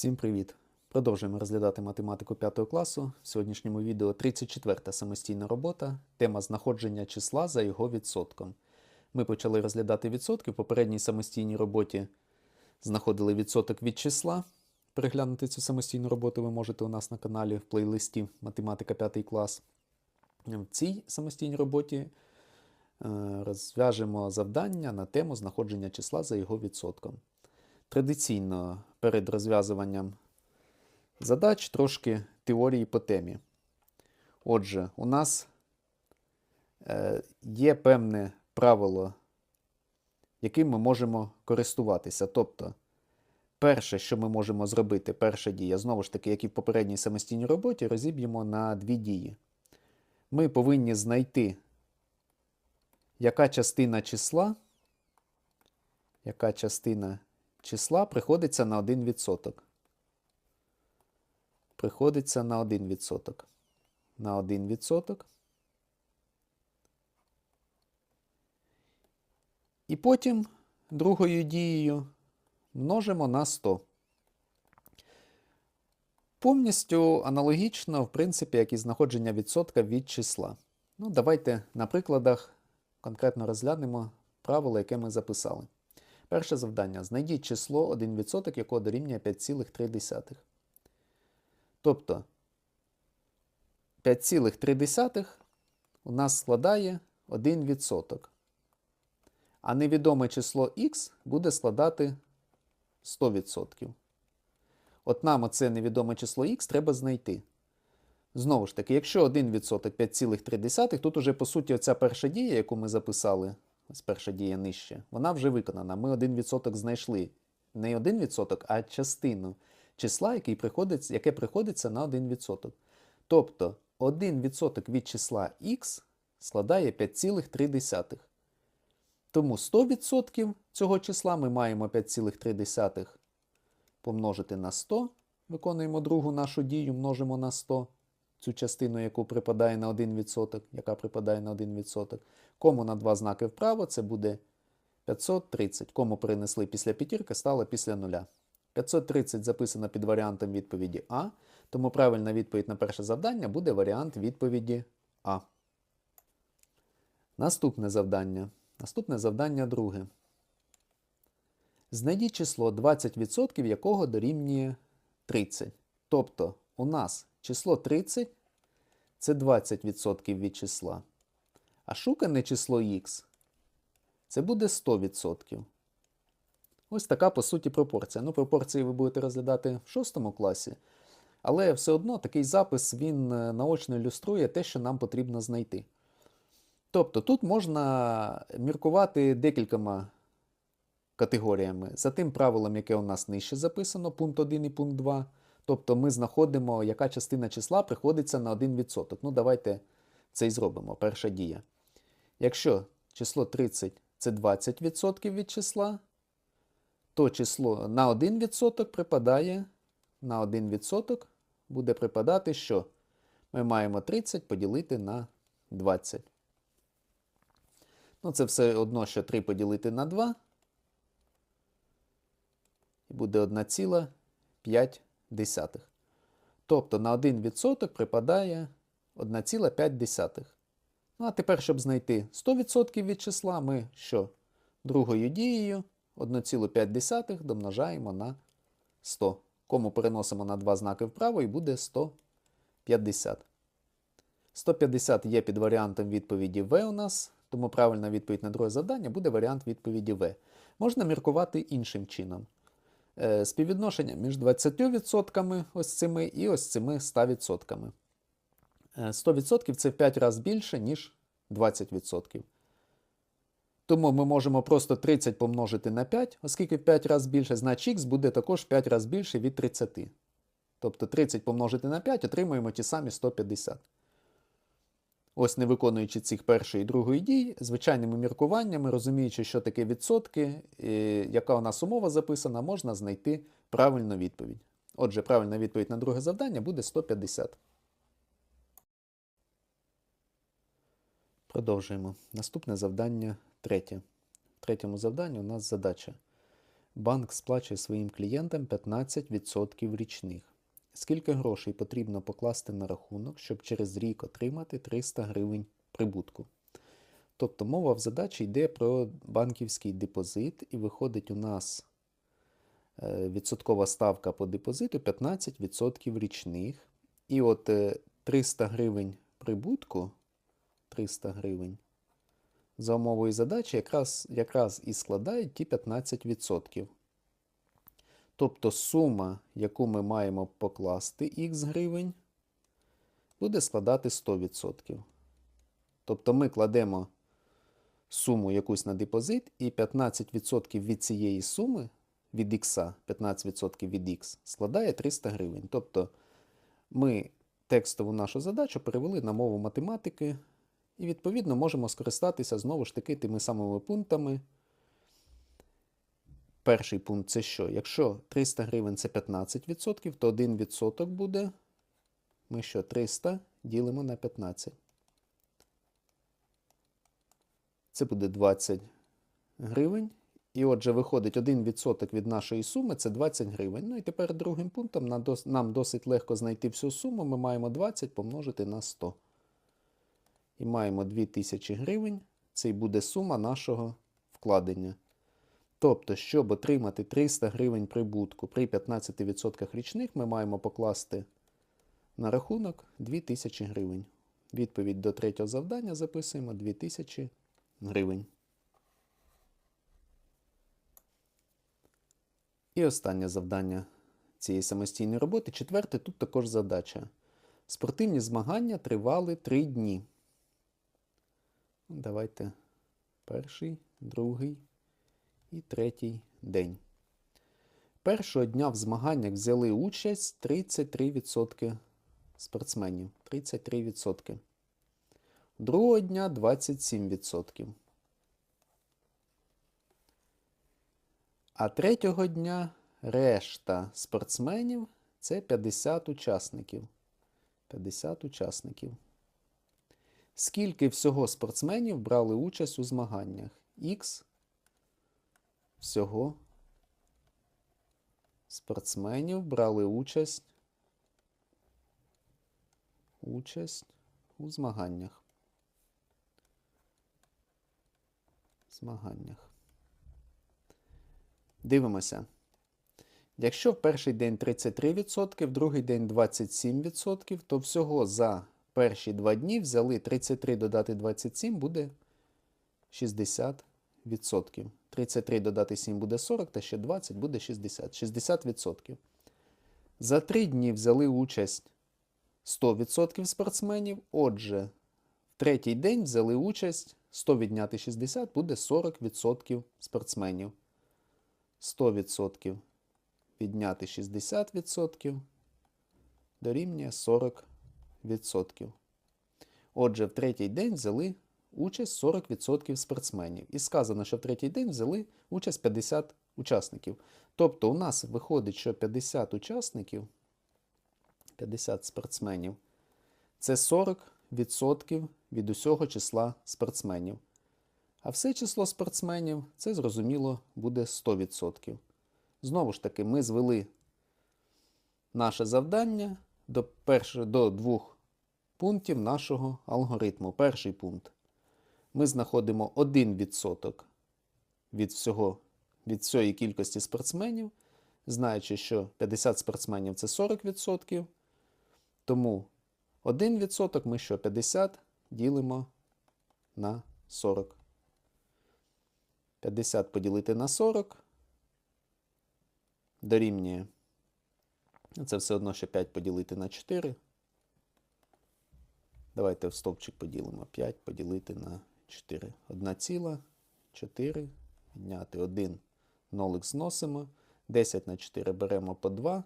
Всім привіт! Продовжуємо розглядати математику 5 класу. В сьогоднішньому відео 34 самостійна робота, тема знаходження числа за його відсотком. Ми почали розглядати відсотки. В попередній самостійній роботі знаходили відсоток від числа. Переглянути цю самостійну роботу ви можете у нас на каналі в плейлисті Математика 5 клас. В цій самостійній роботі е, розв'яжемо завдання на тему знаходження числа за його відсотком. Традиційно перед розв'язуванням задач трошки теорії по темі. Отже, у нас е, є певне правило, яким ми можемо користуватися. Тобто, перше, що ми можемо зробити, перша дія, знову ж таки, як і в попередній самостійній роботі, розіб'ємо на дві дії. Ми повинні знайти, яка частина числа, яка частина числа приходиться на 1%. Приходиться на 1%. На 1%. І потім другою дією множимо на 100. Повністю аналогічно, в принципі, як і знаходження відсотка від числа. Ну, давайте на прикладах конкретно розглянемо правило, яке ми записали. Перше завдання. Знайдіть число 1%, якого дорівнює 5,3. Тобто 5,3 у нас складає 1%. А невідоме число х буде складати 100%. От нам оце невідоме число х треба знайти. Знову ж таки, якщо 1% 5,3, тут уже, по суті, оця перша дія, яку ми записали, ось перша дія нижче, вона вже виконана. Ми 1% знайшли. Не 1%, а частину числа, який приходить, яке приходиться на 1%. Тобто 1% від числа х складає 5,3. Тому 100% цього числа ми маємо 5,3 помножити на 100. Виконуємо другу нашу дію, множимо на 100. Цю частину, яку припадає на 1%, яка припадає на 1%. Кому на два знаки вправо, це буде 530. Кому перенесли після п'ятірки, стало після нуля. 530 записано під варіантом відповіді А, тому правильна відповідь на перше завдання буде варіант відповіді А. Наступне завдання. Наступне завдання друге. Знайдіть число 20%, якого дорівнює 30. Тобто у нас число 30 це 20% від числа. А шукане число х це буде 100%. Ось така, по суті, пропорція. Ну, пропорції ви будете розглядати в 6 класі, але все одно такий запис він е, наочно ілюструє те, що нам потрібно знайти. Тобто тут можна міркувати декількома категоріями. За тим правилом, яке у нас нижче записано, пункт 1 і пункт 2. Тобто ми знаходимо, яка частина числа приходиться на 1%. Ну, давайте це і зробимо. Перша дія. Якщо число 30 це 20% від числа, то число на 1% припадає, на 1% буде припадати, що ми маємо 30 поділити на 20. Ну, це все одно, що 3 поділити на 2. І буде 1,5. Тобто на 1% припадає 1,5. Ну, а тепер, щоб знайти 100% від числа, ми що? Другою дією 1,5 домножаємо на 100. Кому переносимо на два знаки вправо і буде 150. 150 є під варіантом відповіді В у нас, тому правильна відповідь на друге завдання буде варіант відповіді В. Можна міркувати іншим чином. Е, співвідношення між 20% ось цими і ось цими 100%. 100% це в 5 разів більше, ніж 20%. Тому ми можемо просто 30 помножити на 5, оскільки в 5 разів більше, значить х буде також в 5 разів більше від 30. Тобто 30 помножити на 5 отримуємо ті самі 150. Ось не виконуючи цих першої і другої дій, звичайними міркуваннями, розуміючи, що таке відсотки, яка у нас умова записана, можна знайти правильну відповідь. Отже, правильна відповідь на друге завдання буде 150. Продовжуємо. Наступне завдання третє. В третьому завданні у нас задача. банк сплачує своїм клієнтам 15% річних. Скільки грошей потрібно покласти на рахунок, щоб через рік отримати 300 гривень прибутку? Тобто мова в задачі йде про банківський депозит, і виходить у нас е, відсоткова ставка по депозиту 15% річних. І от е, 300 гривень прибутку 300 гривень за умовою задачі якраз, якраз і складають ті 15%. Тобто сума, яку ми маємо покласти х гривень, буде складати 100%. Тобто ми кладемо суму якусь на депозит, і 15% від цієї суми, від х, 15% від х, складає 300 гривень. Тобто ми текстову нашу задачу перевели на мову математики, і, відповідно, можемо скористатися знову ж таки тими самими пунктами. Перший пункт це що? Якщо 300 гривень це 15%, то 1% буде. Ми що 300 ділимо на 15. Це буде 20 гривень. І отже, виходить 1% від нашої суми це 20 гривень. Ну і тепер другим пунктом нам досить легко знайти всю суму. Ми маємо 20 помножити на 100. І маємо 2000 гривень. Це і буде сума нашого вкладення. Тобто, щоб отримати 300 гривень прибутку при 15% річних, ми маємо покласти на рахунок 2000 гривень. Відповідь до третього завдання записуємо 2000 гривень. І останнє завдання цієї самостійної роботи. Четверте, тут також задача. Спортивні змагання тривали 3 дні. Давайте перший, другий і третій день. Першого дня в змаганнях взяли участь 33% спортсменів. 33%. Другого дня 27%. А третього дня решта спортсменів це 50 учасників. 50 учасників. Скільки всього спортсменів брали участь у змаганнях? Х всього спортсменів брали участь участь у змаганнях. Змаганнях. Дивимося. Якщо в перший день 33%, в другий день 27%, то всього за перші два дні взяли 33 додати 27 буде 60%. 33 додати 7 буде 40, та ще 20 буде 60. 60%. За 3 дні взяли участь 100% спортсменів. Отже, в третій день взяли участь 100 відняти 60 буде 40% спортсменів. 100% відняти 60% дорівнює 40%. Отже, в третій день взяли участь 40% спортсменів. І сказано, що в третій день взяли участь 50 учасників. Тобто у нас виходить, що 50 учасників, 50 спортсменів це 40% від усього числа спортсменів. А все число спортсменів це зрозуміло буде 100%. Знову ж таки, ми звели наше завдання до, першого, до двох пунктів нашого алгоритму. Перший пункт. Ми знаходимо 1% від всього, від всієї кількості спортсменів, знаючи, що 50 спортсменів це 40%. Тому 1% ми що 50 ділимо на 40. 50 поділити на 40 дорівнює. Це все одно ще 5 поділити на 4. Давайте в стовпчик поділимо 5 поділити на 4. 1 ціла, 4, відняти 1, нолик зносимо. 10 на 4 беремо по 2,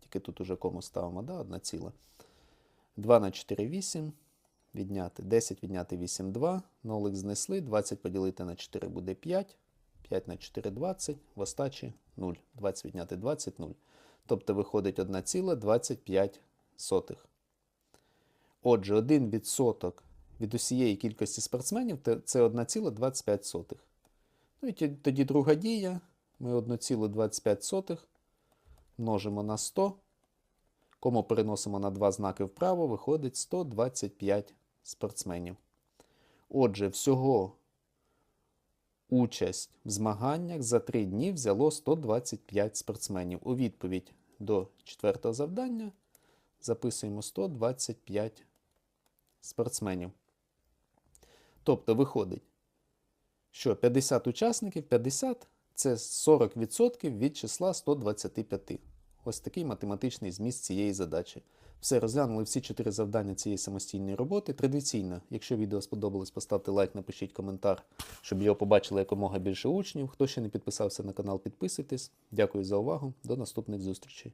тільки тут уже кому ставимо, да, 1 ціла. 2 на 4 8, відняти 10 відняти 8 2, нолик знесли, 20 поділити на 4 буде 5, 5 на 4 20, в остачі 0. 20 відняти 20 0. Тобто виходить 1,25. Отже, 1% від усієї кількості спортсменів це 1,25. Ну і тоді друга дія. ми 1,25 множимо на 100. Кому переносимо на два знаки вправо, виходить 125 спортсменів. Отже, всього участь в змаганнях за 3 дні взяло 125 спортсменів. У відповідь до четвертого завдання записуємо 125 спортсменів. Тобто виходить, що 50 учасників, 50 це 40% від числа 125. Ось такий математичний зміст цієї задачі. Все, розглянули всі чотири завдання цієї самостійної роботи. Традиційно, якщо відео сподобалось, поставте лайк, напишіть коментар, щоб його побачили якомога більше учнів. Хто ще не підписався на канал, підписуйтесь. Дякую за увагу. До наступних зустрічей.